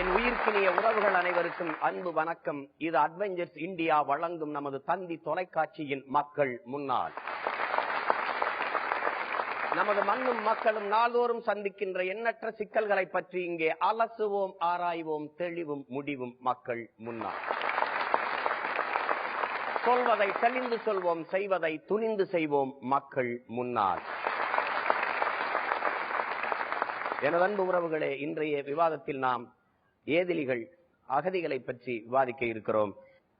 என் உயிர்க்கினிய உறவுகள் அனைவருக்கும் அன்பு வணக்கம். இது அட்வென்ச்சர்ஸ் இந்தியா வழங்கும் நமது தந்தி தொலைக்காட்சியின் மக்கள் முன்னால். நமது மண்ணும் மக்களும் நாள்தோறும் சந்திக்கின்ற எண்ணற்ற சிக்கல்களை பற்றி இங்கே அலசுவோம் ஆராய்வோம் தெளிவும் முடிவும் மக்கள் முன்னால். சொல்வதை தெளிந்து சொல்வோம் செய்வதை துணிந்து செய்வோம் மக்கள் முன்னால். எனது அன்பு உறவுகளே இன்றைய விவாதத்தில் நாம் ஏதிலிகள் அகதிகளை பற்றி விவாதிக்க இருக்கிறோம்.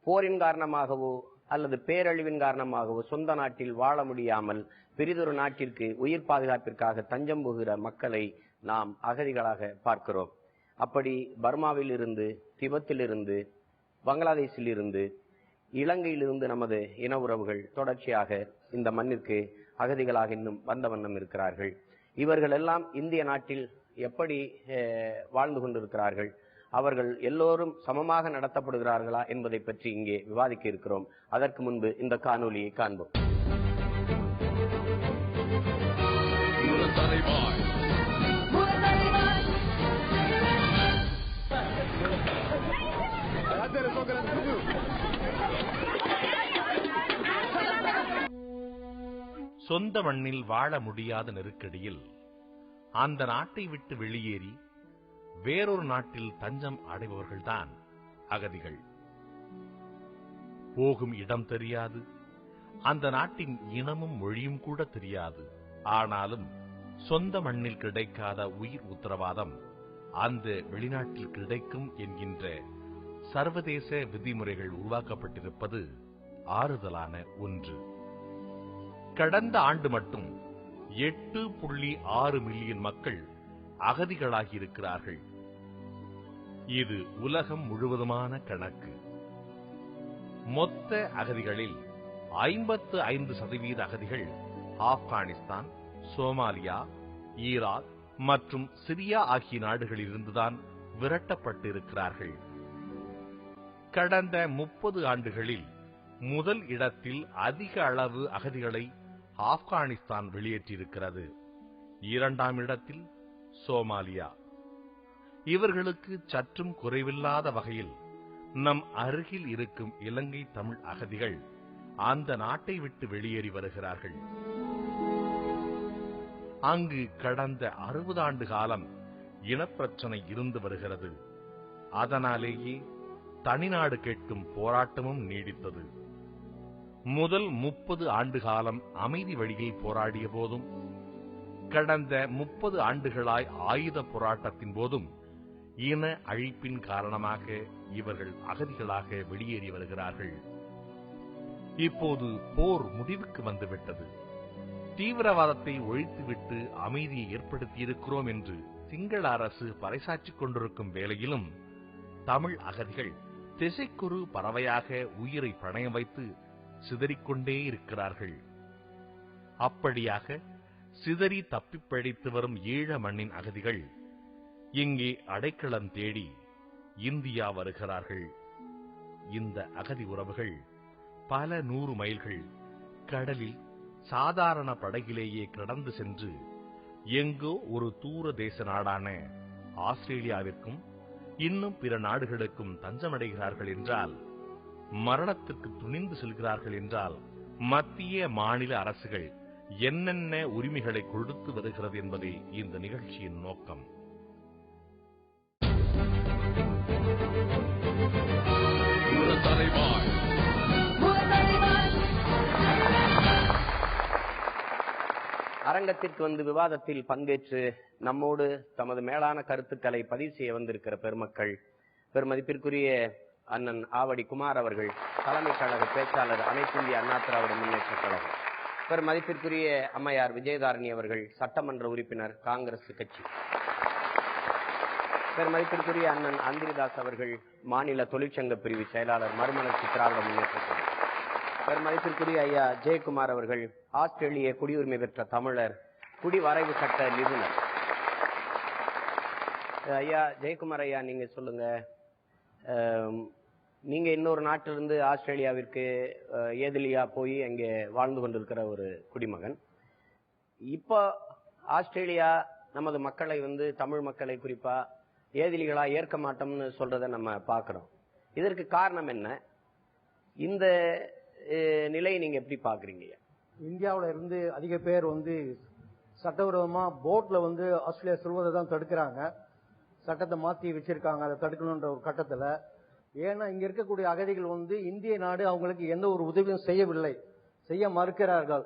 போரின் காரணமாகவோ அல்லது பேரழிவின் காரணமாகவோ சொந்த நாட்டில் வாழ முடியாமல் பெரிதொரு நாட்டிற்கு உயிர் பாதுகாப்பிற்காக தஞ்சம் புகிற மக்களை நாம் அகதிகளாக பார்க்கிறோம். அப்படி பர்மாவில் இருந்து திபத்திலிருந்து பங்களாதேஷில் இருந்து இலங்கையிலிருந்து நமது இன உறவுகள் தொடர்ச்சியாக இந்த மண்ணிற்கு அகதிகளாக இன்னும் வந்த வண்ணம் இருக்கிறார்கள். இவர்கள் எல்லாம் இந்திய நாட்டில் எப்படி வாழ்ந்து கொண்டிருக்கிறார்கள்? அவர்கள் எல்லோரும் சமமாக நடத்தப்படுகிறார்களா என்பதை பற்றி இங்கே விவாதிக்க இருக்கிறோம். அதற்கு முன்பு இந்த காணொலியை காண்போம். சொந்த மண்ணில் வாழ முடியாத நெருக்கடியில் அந்த நாட்டை விட்டு வெளியேறி வேறொரு நாட்டில் தஞ்சம் அடைபவர்கள்தான் அகதிகள். போகும் இடம் தெரியாது. அந்த நாட்டின் இனமும் மொழியும் கூட தெரியாது. ஆனாலும் சொந்த மண்ணில் கிடைக்காத உயிர் உத்தரவாதம் அந்த வெளிநாட்டில் கிடைக்கும் என்கின்ற சர்வதேச விதிமுறைகள் உருவாக்கப்பட்டிருப்பது ஆறுதலான ஒன்று. கடந்த ஆண்டு மட்டும் எட்டு புள்ளி ஆறு மில்லியன் மக்கள் அகதிகளாகியிருக்கிறார்கள். இது உலகம் முழுவதுமான கணக்கு. மொத்த அகதிகளில் ஐம்பத்து ஐந்து சதவீத அகதிகள் ஆப்கானிஸ்தான் சோமாலியா ஈராக் மற்றும் சிரியா ஆகிய நாடுகளிலிருந்துதான் விரட்டப்பட்டிருக்கிறார்கள். கடந்த முப்பது ஆண்டுகளில் முதல் இடத்தில் அதிக அளவு அகதிகளை ஆப்கானிஸ்தான் வெளியேற்றியிருக்கிறது. இரண்டாம் இடத்தில் சோமாலியா. இவர்களுக்கு சற்றும் குறைவில்லாத வகையில் நம் அருகில் இருக்கும் இலங்கை தமிழ் அகதிகள் அந்த நாட்டை விட்டு வெளியேறி வருகிறார்கள். அங்கு கடந்த அறுபது ஆண்டு காலம் இனப்பிரச்சனை இருந்து வருகிறது. அதனாலேயே தனிநாடு கேட்கும் போராட்டமும் நீடித்தது. முதல் முப்பது ஆண்டு காலம் அமைதி வழியில் போராடிய போதும் கடந்த முப்பது ஆண்டுகளாய் ஆயுத போராட்டத்தின் போதும் இன அழிப்பின் காரணமாக இவர்கள் அகதிகளாக வெளியேறி வருகிறார்கள். இப்போது போர் முடிவுக்கு வந்துவிட்டது. தீவிரவாதத்தை ஒழித்துவிட்டு அமைதியை ஏற்படுத்தியிருக்கிறோம் என்று சிங்கள அரசு பறைசாற்றிக் கொண்டிருக்கும் வேளையிலும் தமிழ் அகதிகள் திசைக்குறு பறவையாக உயிரை பணயம் வைத்து சிதறிக்கொண்டே இருக்கிறார்கள். அப்படியாக சிதறி தப்பிப் பிழைத்து வரும் ஈழ மண்ணின் அகதிகள் இங்கே அடைக்கலம் தேடி இந்தியா வருகிறார்கள். இந்த அகதி உறவுகள் பல நூறு மைல்கள் கடலில் சாதாரண படகிலேயே கடந்து சென்று எங்கோ ஒரு தூர தேச நாடான ஆஸ்திரேலியாவிற்கும் இன்னும் பிற நாடுகளுக்கும் தஞ்சமடைகிறார்கள் என்றால் மரணத்துக்கு துணிந்து செல்கிறார்கள் என்றால் மத்திய மாநில அரசுகள் என்னென்ன உரிமைகளை கொடுத்து வருகிறது என்பதே இந்த நிகழ்ச்சியின் நோக்கம். அரங்கத்திற்கு வந்து விவாதத்தில் பங்கேற்று நம்மோடு தமது மேலான கருத்துக்களை பதிவு செய்ய வந்திருக்கிற பெருமக்கள் பெருமதிப்பிற்குரிய அண்ணன் ஆவடி குமார் அவர்கள் தலைமை கழக பேச்சாளர் அனைத்திந்திய அண்ணா திராவிட முன்னேற்ற கழகம். பெருமதிப்பிற்குரிய அம்மையார் விஜயதாரணி அவர்கள் சட்டமன்ற உறுப்பினர் காங்கிரஸ் கட்சி. பெருமதிப்பிற்குரிய அண்ணன் அந்திரிதாஸ் அவர்கள் மாநில தொழிற்சங்க பிரிவு செயலாளர் மறுமலர்ச்சி திராவிட முன்னேற்ற பெரும் மதிப்பிற்குரிய ஐயா ஜெயக்குமார் அவர்கள் ஆஸ்திரேலிய குடியுரிமை பெற்ற தமிழர் குடிவரைவு சட்ட நிபுணர். ஐயா ஜெயக்குமார் ஐயா நீங்க சொல்லுங்க. நீங்க இன்னொரு நாட்டிலிருந்து ஆஸ்திரேலியாவிற்கு ஏதிலியா போய் அங்கே வாழ்ந்து கொண்டிருக்கிற ஒரு குடிமகன். இப்போ ஆஸ்திரேலியா நமது மக்களை வந்து தமிழ் மக்களை குறிப்பா ஏதிலிகளா ஏற்க மாட்டோம்னு சொல்றத நம்ம பார்க்கிறோம். இதற்கு காரணம் என்ன? இந்த நிலையை நீங்க எப்படி பாக்குறீங்க இந்தியாவில இருந்து அதிக பேர் வந்து சட்டவிரோதமா போட்ல வந்து ஆஸ்திரேலியா செல்வதை தான் தடுக்கிறாங்க. சட்டத்தை மாத்தி வச்சிருக்காங்க. அதை தடுக்கணுன்ற ஒரு கட்டத்துல ஏன்னா இங்க இருக்கக்கூடிய அகதிகள் வந்து இந்திய நாடு அவங்களுக்கு எந்த ஒரு உதவியும் செய்யவில்லை. செய்ய மறுக்கிறார்கள்.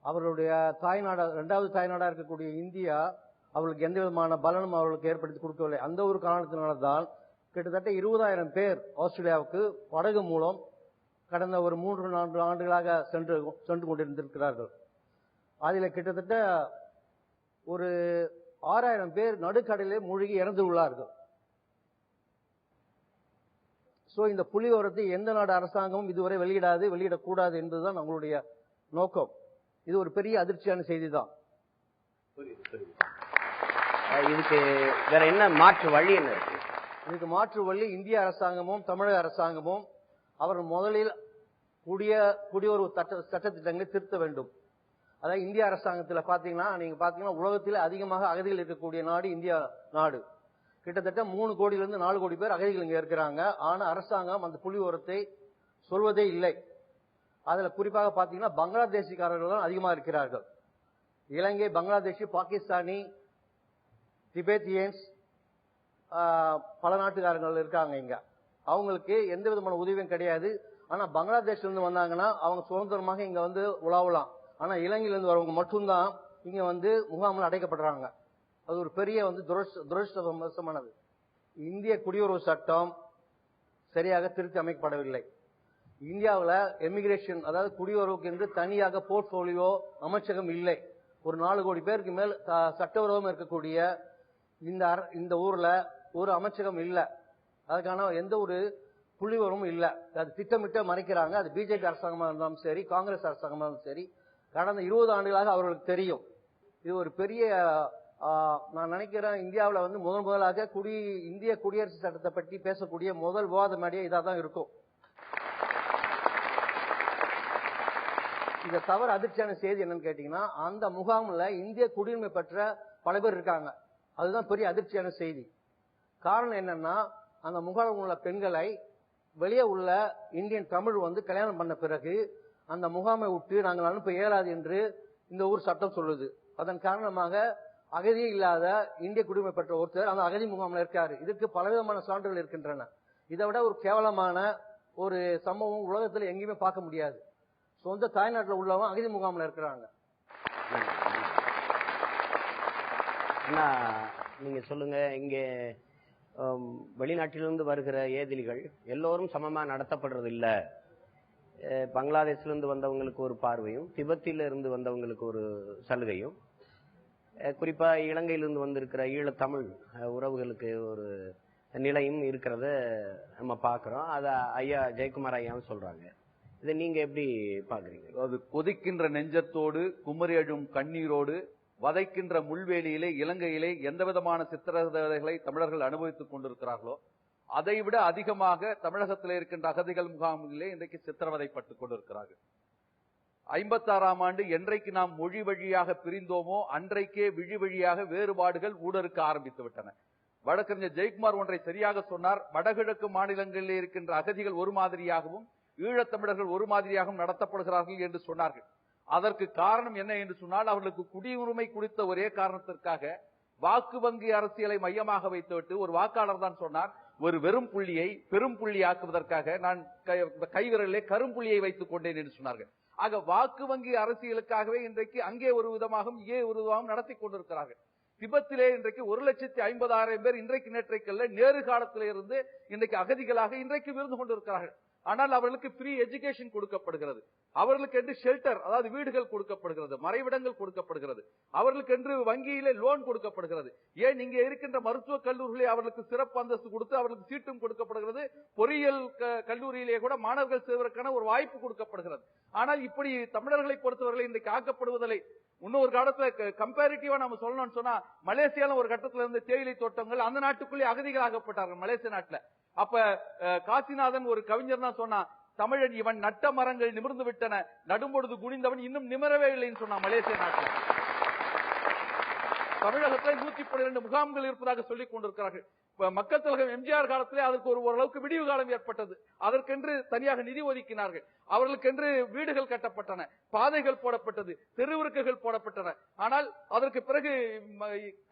அவர்களுடைய தாய்நாடா இரண்டாவது தாய்நாடா இருக்கக்கூடிய இந்தியா அவர்களுக்கு எந்த விதமான பலனும் அவர்களுக்கு ஏற்படுத்தி கொடுக்கவில்லை. அந்த ஒரு காரணத்தினால தான் கிட்டத்தட்ட இருபதாயிரம் பேர் ஆஸ்திரேலியாவுக்கு படகு மூலம் கடந்த ஒரு மூன்று நான்கு ஆண்டுகளாக சென்று சென்று கொண்டிருந்திருக்கிறார்கள். அதில் கிட்டத்தட்ட ஒரு ஆறாயிரம் பேர் நடுக்கடலில் மூழ்கி இறந்து உள்ளார்கள். சோ இந்த புலியோரத்தை எந்த நாடு அரசாங்கமும் இதுவரை வெளியிடாது வெளியிடக்கூடாது என்பதுதான் நம்மளுடைய நோக்கம். இது ஒரு பெரிய அதிர்ச்சியான செய்தி தான் இதுக்கு வேற என்ன மாற்று வழி என்ன இருக்கு? இதுக்கு மாற்று வழி இந்திய அரசாங்கமும் தமிழக அரசாங்கமும் அவர் முதலில் குடிய சட்ட சட்டத்திட்டங்களை திருத்த வேண்டும். அதாவது இந்திய அரசாங்கத்துல பாத்தீங்கன்னா நீங்க பாத்தீங்கன்னா உலகத்தில் அதிகமாக அகதிகள் இருக்கக்கூடிய நாடு இந்தியா நாடு. கிட்டத்தட்ட மூணு கோடியிலிருந்து நாலு கோடி பேர் அகதிகள் இங்கே இருக்கிறாங்க. ஆனால் அரசாங்கம் அந்த புலி உரத்தை சொல்வதே இல்லை. அதில் குறிப்பாக பார்த்தீங்கன்னா பங்களாதேஷிக்காரர்கள் தான் அதிகமாக இருக்கிறார்கள். இலங்கை பங்களாதேஷி பாகிஸ்தானி திபேத்தியன்ஸ் பல நாட்டுக்காரங்கள் இருக்காங்க இங்க. அவங்களுக்கு எந்த விதமான உதவியும் கிடையாது. ஆனால் பங்களாதேஷ்லேருந்து வந்தாங்கன்னா அவங்க சுதந்திரமாக இங்கே வந்து உலாவலாம். ஆனால் இலங்கையிலேருந்து வரவங்க மட்டும்தான் இங்கே வந்து முகாமில் அடைக்கப்படுறாங்க. அது ஒரு பெரிய வந்து துரஷ்ட துரஷ்டவசமானது இந்திய குடியுறவு சட்டம் சரியாக திருத்தி அமைக்கப்படவில்லை. இந்தியாவில் எமிகிரேஷன் அதாவது குடியுறவுக்கு என்று தனியாக போர்ட்போலியோ அமைச்சகம் இல்லை. ஒரு நாலு கோடி பேருக்கு மேல் சட்டவிரோதம் இருக்கக்கூடிய இந்த இந்த ஊர்ல ஒரு அமைச்சகம் இல்லை. அதுக்கான எந்த ஒரு புள்ளிவரும் இல்லை. அது திட்டமிட்ட மறைக்கிறாங்க. அது பிஜேபி அரசாங்கமாக இருந்தாலும் சரி காங்கிரஸ் அரசாங்கமாக இருந்தாலும் சரி கடந்த இருபது ஆண்டுகளாக அவர்களுக்கு தெரியும். இது ஒரு பெரிய நான் நினைக்கிறேன் இந்தியாவில் வந்து முதன் முதலாக குடி இந்திய குடியரசு சட்டத்தை பற்றி பேசக்கூடிய முதல் விவாத மேடையே இதாக தான் இருக்கும். இந்த தவறு அதிர்ச்சியான செய்தி என்னன்னு கேட்டீங்கன்னா அந்த முகாமில் இந்திய குடியுரிமை பெற்ற பல பேர் இருக்காங்க. அதுதான் பெரிய அதிர்ச்சியான செய்தி. காரணம் என்னன்னா அந்த முகாமில் உள்ள பெண்களை வெளியே உள்ள இந்தியன் தமிழ் வந்து கல்யாணம் பண்ண பிறகு அந்த முகாமை விட்டு நாங்கள் அனுப்ப இயலாது என்று இந்த ஊர் சட்டம் சொல்லுது. அதன் காரணமாக அகதி இல்லாத இந்திய குடிமை பெற்ற ஒருத்தர் அந்த அகதி முகாமில் இருக்காரு. இதுக்கு பலவிதமான சான்றுகள் இருக்கின்றன. இதை விட ஒரு கேவலமான ஒரு சம்பவம் உலகத்தில் எங்கேயுமே பார்க்க முடியாது. சொந்த தாய்நாட்டில் உள்ளவங்க அகதி முகாமில் இருக்கிறாங்க. நீங்க சொல்லுங்க இங்கே வெளிநாட்டிலிருந்து வருகிற ஏதிலிகள் எல்லோரும் சமமா நடத்தப்படுறது இல்லை பங்களாதேஷிலிருந்து வந்தவங்களுக்கு ஒரு பார்வையும் திபெத்தில இருந்து வந்தவங்களுக்கு ஒரு சலுகையும் குறிப்பாக இலங்கையிலிருந்து வந்திருக்கிற ஈழத்தமிழ் உறவுகளுக்கு ஒரு நிலையும் இருக்கிறத நம்ம பார்க்குறோம். அதை ஐயா ஜெயக்குமார் ஐயாவும் சொல்கிறாங்க இதை நீங்கள் எப்படி பார்க்குறீங்க? அது கொதிக்கின்ற நெஞ்சத்தோடு குமரி அழும் கண்ணீரோடு வதைக்கின்ற முள்வேலியிலே இலங்கையிலே எந்த விதமான சித்திரவதைகளை தமிழர்கள் அனுபவித்துக் கொண்டிருக்கிறார்களோ அதை விட அதிகமாக தமிழகத்தில் இருக்கின்ற அகதிகள் முகாமிலே இன்றைக்கு சித்திரவதைப்பட்டுக் கொண்டிருக்கிறார்கள். ஐம்பத்தாறாம் ஆண்டு என்றைக்கு நாம் மொழி வழியாக பிரிந்தோமோ அன்றைக்கே விழி வழியாக வேறுபாடுகள் ஊடறுக்க ஆரம்பித்து விட்டன வழக்கறிஞர் ஜெயக்குமார் ஒன்றை சரியாக சொன்னார் வடகிழக்கு மாநிலங்களில் இருக்கின்ற அகதிகள் ஒரு மாதிரியாகவும் ஈழத்தமிழர்கள் ஒரு மாதிரியாகவும் நடத்தப்படுகிறார்கள் என்று சொன்னார்கள். அதற்கு காரணம் என்ன என்று சொன்னால் அவர்களுக்கு குடியுரிமை குறித்த ஒரே காரணத்திற்காக வாக்கு வங்கி அரசியலை மையமாக வைத்துவிட்டு ஒரு வாக்காளர் தான் சொன்னார் ஒரு வெறும் புள்ளியை பெரும் புள்ளி ஆக்குவதற்காக நான் கை- கரும்புள்ளியை வைத்துக் கொண்டேன் என்று சொன்னார்கள். ஆக வாக்கு வங்கி அரசியலுக்காகவே இன்றைக்கு அங்கே ஒரு விதமாகவும் இங்கே ஒரு விதமாகவும் நடத்தி கொண்டிருக்கிறார்கள். திபத்திலே இன்றைக்கு ஒரு லட்சத்தி ஐம்பதாயிரம் பேர் இன்றைக்கு நேற்றைக்கல்ல நேரு காலத்திலே இருந்து இன்றைக்கு அகதிகளாக இன்றைக்கு இருந்து கொண்டிருக்கிறார்கள். ஆனால் அவர்களுக்கு ஃப்ரீ எஜுகேஷன் கொடுக்கப்படுகிறது. அவர்களுக்கு என்று ஷெல்டர் அதாவது வீடுகள் கொடுக்கப்படுகிறது மறைவிடங்கள் கொடுக்கப்படுகிறது. அவர்களுக்கு என்று வங்கியிலே லோன் கொடுக்கப்படுகிறது. ஏன் இங்கே இருக்கின்ற மருத்துவக் கல்லூரிகளே அவர்களுக்கு சிறப்பு அந்தஸ்து கொடுத்து அவர்களுக்கு சீட்டும் கொடுக்கப்படுகிறது பொறியியல் கல்லூரியிலே கூட மாணவர்கள் செய்வதற்கான ஒரு வாய்ப்பு கொடுக்கப்படுகிறது. ஆனால் இப்படி தமிழர்களை பொறுத்தவரை இன்றைக்கு ஆக்கப்படுவதில்லை. இன்னொரு காலத்துல கம்பேரிட்டிவா நம்ம சொல்லணும்னு சொன்னா மலேசியால ஒரு கட்டத்துல இருந்த தேயிலை தோட்டங்கள் அந்த நாட்டுக்குள்ளே அகதிகளாகப்பட்டார்கள் மலேசிய நாட்டுல. அப்ப காசிநாதன் ஒரு கவிஞர் தான் சொன்னான் தமிழன் இவன் நட்ட மரங்கள் நிமிர்ந்து விட்டன நடும்பொழுது குனிந்தவன் இன்னும் நிமிரவே இல்லைன்னு சொன்னான் மலேசிய நாட்டில். தமிழகத்தில் நூத்தி பன்னிரண்டு முகாம்கள் இருப்பதாக சொல்லிக் கொண்டிருக்கிறார்கள். மக்கள் தலைவர் எம்ஜிஆர் காலத்திலே அதற்கு ஒரு ஓரளவுக்கு விடிவு காலம் ஏற்பட்டது. அதற்கென்று தனியாக நிதி ஒதுக்கினார்கள். அவர்களுக்கென்று வீடுகள் கட்டப்பட்டன. பாதைகள் போடப்பட்டது. தெருவிருக்குகள் போடப்பட்டன. ஆனால் அதற்கு பிறகு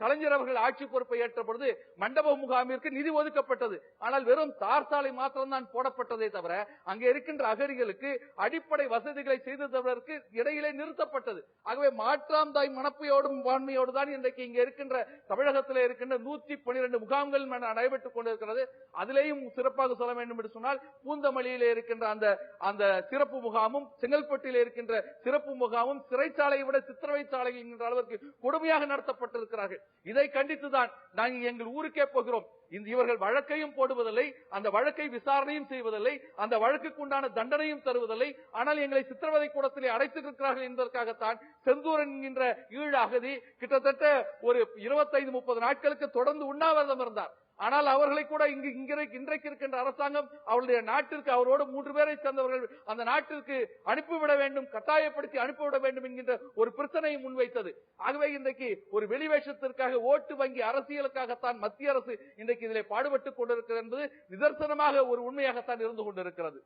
கலைஞர் அவர்கள் ஆட்சி பொறுப்பை ஏற்ற பொழுது மண்டப முகாமிற்கு நிதி ஒதுக்கப்பட்டது. ஆனால் வெறும் தார் சாலை மாத்திரம்தான் போடப்பட்டதே தவிர அங்கே இருக்கின்ற அகரிகளுக்கு அடிப்படை வசதிகளை செய்து தருவதற்கு இடையிலே நிறுத்தப்பட்டது. ஆகவே மாற்றாம் தாய் மனப்பையோடும் பான்மையோடு தான் இன்றைக்கு இங்கே இருக்கின்ற தமிழகத்திலே இருக்கின்ற நூத்தி பனிரெண்டு முகாம்கள் நடைபெற்றுக் கொண்டிருக்கிறது. அதிலேயும் சிறப்பாக சொல்ல வேண்டும் என்று சொன்னால் பூந்தமல்லியிலே இருக்கின்ற அந்த அந்த சிறப்பு முகாமும் செங்கல்பட்டில இருக்கின்ற சிறப்பு முகாமும் சிறைச்சாலையை விட சித்திரவை சாலை என்கின்ற அளவிற்கு கொடுமையாக நடத்தப்பட்டிருக்கிறார்கள். இதை கண்டித்துதான் நாங்கள் எங்கள் ஊருக்கே போகிறோம். இந்த இவர்கள் வழக்கையும் போடுவதில்லை அந்த வழக்கை விசாரணையும் செய்வதில்லை அந்த வழக்குக்கு உண்டான தண்டனையும் தருவதில்லை. ஆனால் எங்களை சித்திரவதை கூடத்திலே அடைத்திருக்கிறார்கள் என்பதற்காகத்தான் செந்தூர் என்கின்ற ஈழ அகதி கிட்டத்தட்ட ஒரு இருபத்தைந்து முப்பது நாட்களுக்கு தொடர்ந்து உண்ணாவிரதம் இருந்தார். ஆனால் அவர்களை கூட இங்கு இன்றைக்கு இன்றைக்கு இருக்கின்ற அரசாங்கம் அவருடைய நாட்டிற்கு அவரோடு மூன்று பேரை சேர்ந்தவர்கள் அந்த நாட்டிற்கு அனுப்பிவிட வேண்டும் கட்டாயப்படுத்தி அனுப்பிவிட வேண்டும் என்கின்ற ஒரு பிரச்சனையை முன்வைத்தது. ஆகவே இன்றைக்கு ஒரு வெளிவேஷத்திற்காக ஓட்டு வங்கி அரசியலுக்காகத்தான் மத்திய அரசு இன்றைக்கு இதில் பாடுபட்டுக் கொண்டிருக்கிறது என்பது நிதர்சனமாக ஒரு உண்மையாகத்தான் இருந்து கொண்டிருக்கிறது.